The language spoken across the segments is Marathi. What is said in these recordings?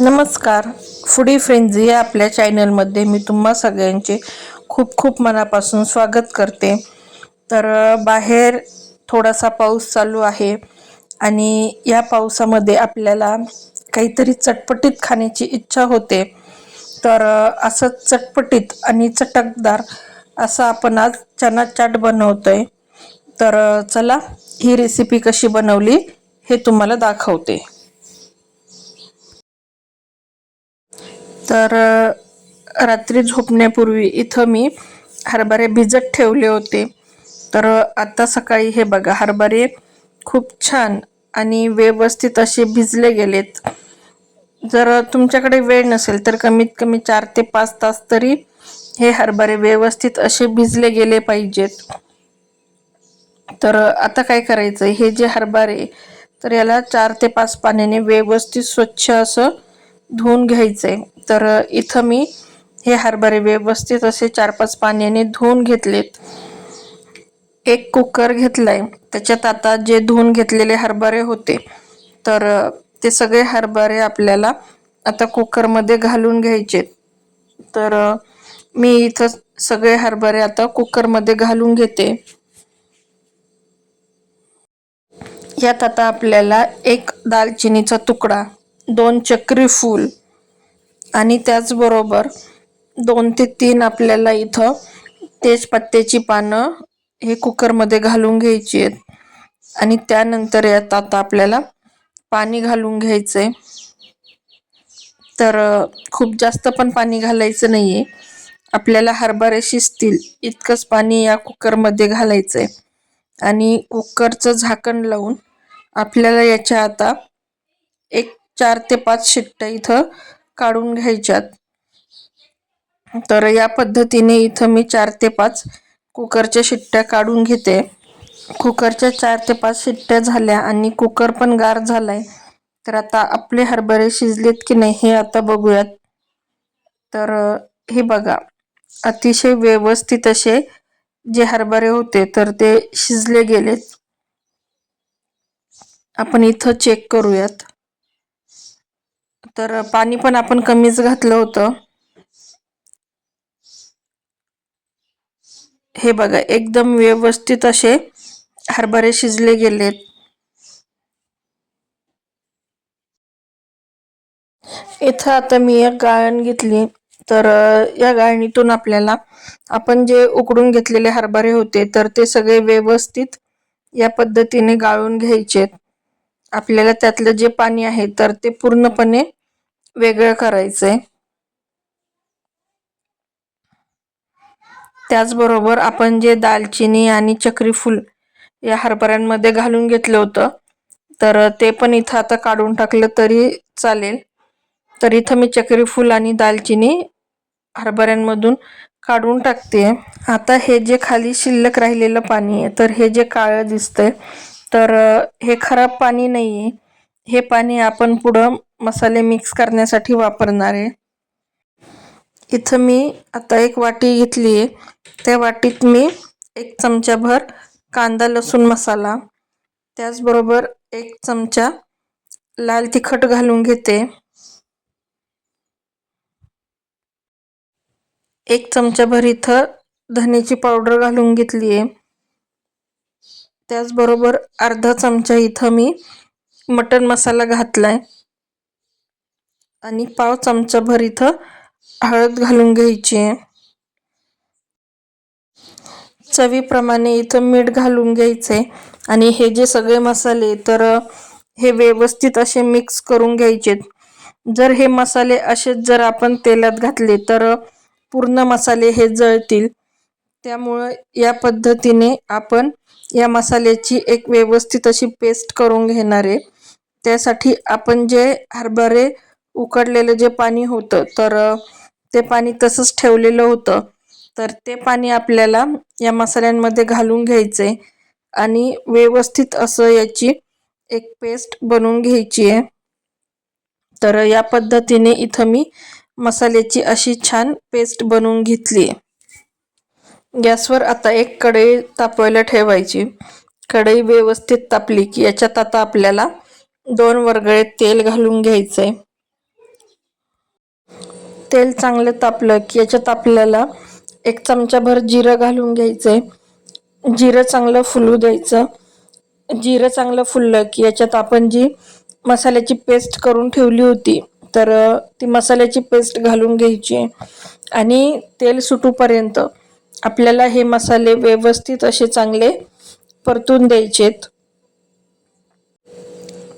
नमस्कार. फुडी फ्रेंझी या आपल्या चॅनलमध्ये मी तुम्हा सगळ्यांचे खूप खूप मनापासून स्वागत करते. तर बाहेर थोडासा पाऊस चालू आहे आणि या पावसामध्ये आपल्याला काहीतरी चटपटीत खाण्याची इच्छा होते. तर असं चटपटीत आणि चटकदार असं आपण आज चना चाट बनवतो आहे तर चला ही रेसिपी कशी बनवली हे तुम्हाला दाखवते. तर रात्री झोपण्यापूर्वी इथं मी हरभरे भिजत ठेवले होते. तर आता सकाळी हे बघा हरभरे खूप छान आणि व्यवस्थित असे भिजले गेलेत. जर तुमच्याकडे वेळ नसेल तर कमीत कमी चार ते पाच तास तरी हे हरभरे व्यवस्थित असे भिजले गेले पाहिजेत. तर आता काय करायचं? हे जे हरभरे तर याला चार ते पाच पाण्याने व्यवस्थित स्वच्छ असं धुवून घ्यायचंय तर इथं मी हे हरभरे व्यवस्थित असे चार पाच पाण्याने धुवून घेतलेत. एक कुकर घेतलाय. त्याच्यात आता जे धुवून घेतलेले हरभरे होते तर ते सगळे हरभरे आपल्याला आता कुकरमध्ये घालून घ्यायचे. तर मी इथं सगळे हरभरे आता कुकरमध्ये घालून घेते. यात आता आपल्याला एक दालचिनीचा तुकडा दोन चक्री फूल. आणि त्याचबरोबर दोन ते तीन आपल्याला इथं तेजपत्त्याची पानं हे कुकरमध्ये घालून घ्यायची आहेत. आणि त्यानंतर यात आता आपल्याला पाणी घालून घ्यायचं आहे तर खूप जास्त पण पाणी घालायचं नाही आहे आपल्याला हरभरे शिजतील इतकंच पाणी या कुकरमध्ये घालायचं आहे आणि कुकरचं झाकण लावून आपल्याला याच्या आता एक चार ते पाच शिट्ट्या इथं काढून घ्यायच्यात. तर या पद्धतीने इथं मी चार ते पाच कुकरच्या शिट्ट्या काढून घेते. कुकरच्या चार ते पाच शिट्ट्या झाल्या आणि कुकर पण गार झालाय तर आता आपले हरभरे शिजलेत की नाही हे आता बघूयात. तर हे बघा अतिशय व्यवस्थित असे जे हरभरे होते तर ते शिजले गेलेत. आपण इथं चेक करूयात. तर पाणी पण आपण कमीच घातलं होतं. हे बघा एकदम व्यवस्थित असे हरभरे शिजले गेलेत. इथं आता मी एक गाळण घेतली. तर या गाळणीतून आपल्याला आपण जे उकडून घेतलेले हरभरे होते तर ते सगळे व्यवस्थित या पद्धतीने गाळून घ्यायचे आपल्याला त्यातलं जे पाणी आहे तर ते पूर्णपणे वेगळं करायचंय. त्याचबरोबर आपण जे दालचिनी आणि चक्रीफूल या हरभऱ्यांमध्ये घालून घेतलं होतं तर ते पण इथं आता काढून टाकलं तरी चालेल. तर इथं मी चक्रीफूल आणि दालचिनी हरभऱ्यांमधून काढून टाकते आता हे जे खाली शिल्लक राहिलेलं पाणी आहे तर हे जे काळं दिसतंय तर हे खराब पाणी नाही आहे हे पाणी आपण पुढं मसाले मिक्स करण्यासाठी वापरणार आहे. इथं मी आता एक वाटी घेतली आहे. त्या वाटीत मी एक चमचाभर कांदा लसूण मसाला त्याचबरोबर एक चमचा लाल तिखट घालून घेते. एक चमचाभर इथं धन्याची पावडर घालून घेतली आहे. त्याचबरोबर अर्धा चमचा इथं मी मटन मसाला घातलाय. आणि पाव चमचाभर इथं हळद घालून घ्यायची. आहे चवीप्रमाणे इथं मीठ घालून घ्यायचे. आणि हे जे सगळे मसाले तर हे व्यवस्थित असे मिक्स करून घ्यायचे जर हे मसाले असेच जर आपण तेलात घातले तर पूर्ण मसाले हे जळतील. त्यामुळं या पद्धतीने आपण या मसाल्याची एक व्यवस्थित अशी पेस्ट करून घेणार आहे. त्यासाठी आपण जे हरभरे उकडलेलं जे पाणी होतं तर ते पाणी तसंच ठेवलेलं होतं. तर ते पाणी आपल्याला या मसाल्यांमध्ये घालून घ्यायचं आहे आणि व्यवस्थित असं याची एक पेस्ट बनवून घ्यायची आहे. तर या पद्धतीने इथं मी मसाल्याची अशी छान पेस्ट बनवून घेतली आहे. गॅसवर आता एक कढई तापवायला ठेवायची. कढई व्यवस्थित तापली की याच्यात आता आपल्याला दोन वरगळे तेल घालून घ्यायचं आहे तेल चांगलं तापलं की याच्यात आपल्याला एक चमचाभर जिरं घालून घ्यायचंय. जिरं चांगलं फुलू द्यायचं. जिरं चांगलं फुललं की याच्यात आपण जी मसाल्याची पेस्ट करून ठेवली होती तर ती मसाल्याची पेस्ट घालून घ्यायची. आणि तेल सुटूपर्यंत आपल्याला हे मसाले व्यवस्थित असे चांगले परतून द्यायचेत.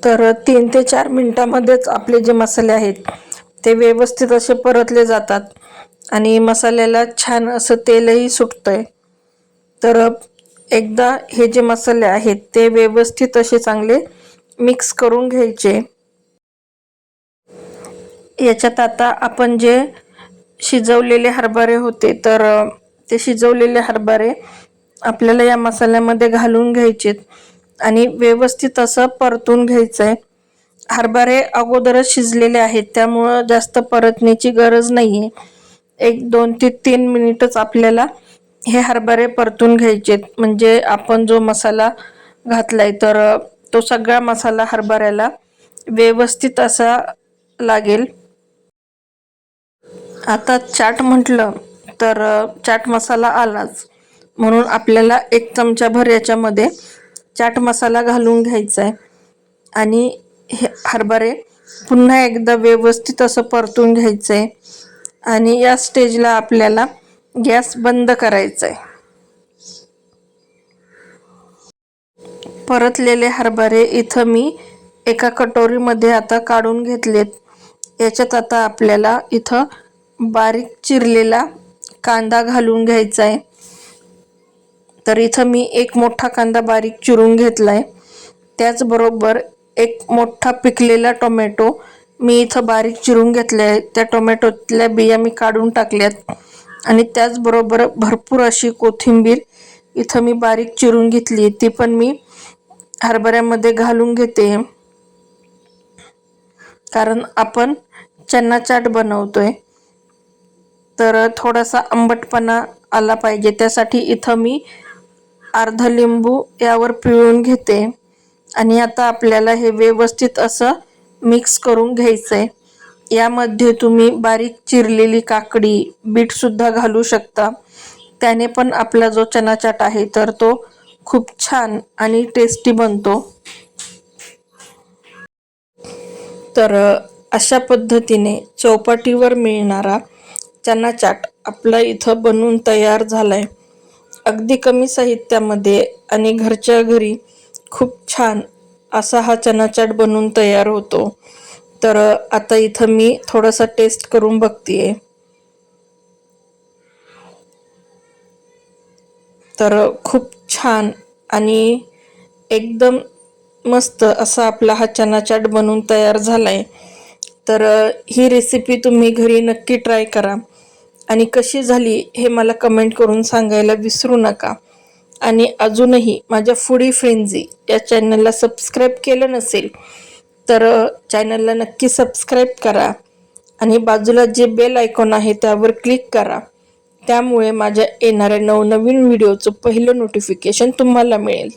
तर तीन ते चार मिनटामध्येच आपले जे मसाले आहेत ते व्यवस्थित असे परतले जातात आणि मसाल्याला छान असं तेलही सुटतंय. तर एकदा हे जे मसाले आहेत ते व्यवस्थित असे चांगले मिक्स करून घ्यायचे. याच्यात आता आपण जे शिजवलेले हरभरे होते तर ते शिजवलेले हरभरे आपल्याला या मसाल्यामध्ये घालून घ्यायचेत आणि व्यवस्थित असं परतून घ्यायचं आहे हरभरे अगोदरच शिजलेले आहेत त्यामुळं जास्त परतण्याची गरज नाही आहे एक दोन ते तीन मिनिटच आपल्याला हे हरभरे परतून घ्यायचेत. म्हणजे आपण जो मसाला घातलाय तर तो सगळा मसाला हरभऱ्याला व्यवस्थित असा लागेल. आता चाट म्हटलं तर चाट मसाला आलाच. म्हणून आपल्याला एक चमचाभर याच्यामध्ये चाट मसाला घालून घ्यायचा आहे आणि हे हरभरे पुन्हा एकदा व्यवस्थित असं परतून घ्यायचं आहे आणि या स्टेजला आपल्याला गॅस बंद करायचा आहे परतलेले हरभरे इथं मी एका कटोरीमध्ये आता काढून घेतलेत. याच्यात आता आपल्याला इथं बारीक चिरलेला कांदा घालून घ्यायचा आहे तर इथं मी एक मोठा कांदा बारीक चिरून घेतलाय. त्याचबरोबर एक मोठा पिकलेला टोमॅटो. मी इथं बारीक चिरून घेतले आहे त्या टोमॅटोतल्या बिया मी काढून टाकल्यात. आणि त्याचबरोबर भरपूर अशी कोथिंबीर इथं मी बारीक चिरून घेतली ती पण मी हरभऱ्यामध्ये घालून घेते. कारण आपण चन्ना चाट बनवतोय. तर थोडासा आंबटपणा आला पाहिजे. त्यासाठी इथं मी अर्ध लिंबू यावर पिळून घेते. आणि आता आपल्याला हे व्यवस्थित असं मिक्स करून घ्यायचं आहे यामध्ये तुम्ही बारीक चिरलेली काकडी बीटसुद्धा घालू शकता. त्याने पण आपला जो चणाचाट आहे तर तो खूप छान आणि टेस्टी बनतो. तर अशा पद्धतीने चौपाटीवर मिळणारा चणाचाट आपला इथं बनून तयार झाला आहे अगदी कमी साहित्यामध्ये आणि घरच्या घरी खूप छान असा हा चनाचाट बनून बनवून तयार होतो. तर आता इथं मी थोडासा टेस्ट करून बघतीये. तर खूप छान आणि एकदम मस्त असा आपला हा चनाचाट बनून बनवून तयार झालाय. तर ही रेसिपी तुम्ही घरी नक्की ट्राय करा. आणि कशी झाली हे मला कमेंट करून सांगायला विसरू नका. आणि अजूनही माझ्या फूडी फ्रेंजी या चॅनलला सबस्क्राईब केलं नसेल तर चॅनलला नक्की सबस्क्राईब करा आणि बाजूला जे बेल आयकॉन आहे त्यावर क्लिक करा. त्यामुळे माझ्या येणाऱ्या नवनवीन व्हिडिओचं पहिलं नोटिफिकेशन तुम्हाला मिळेल.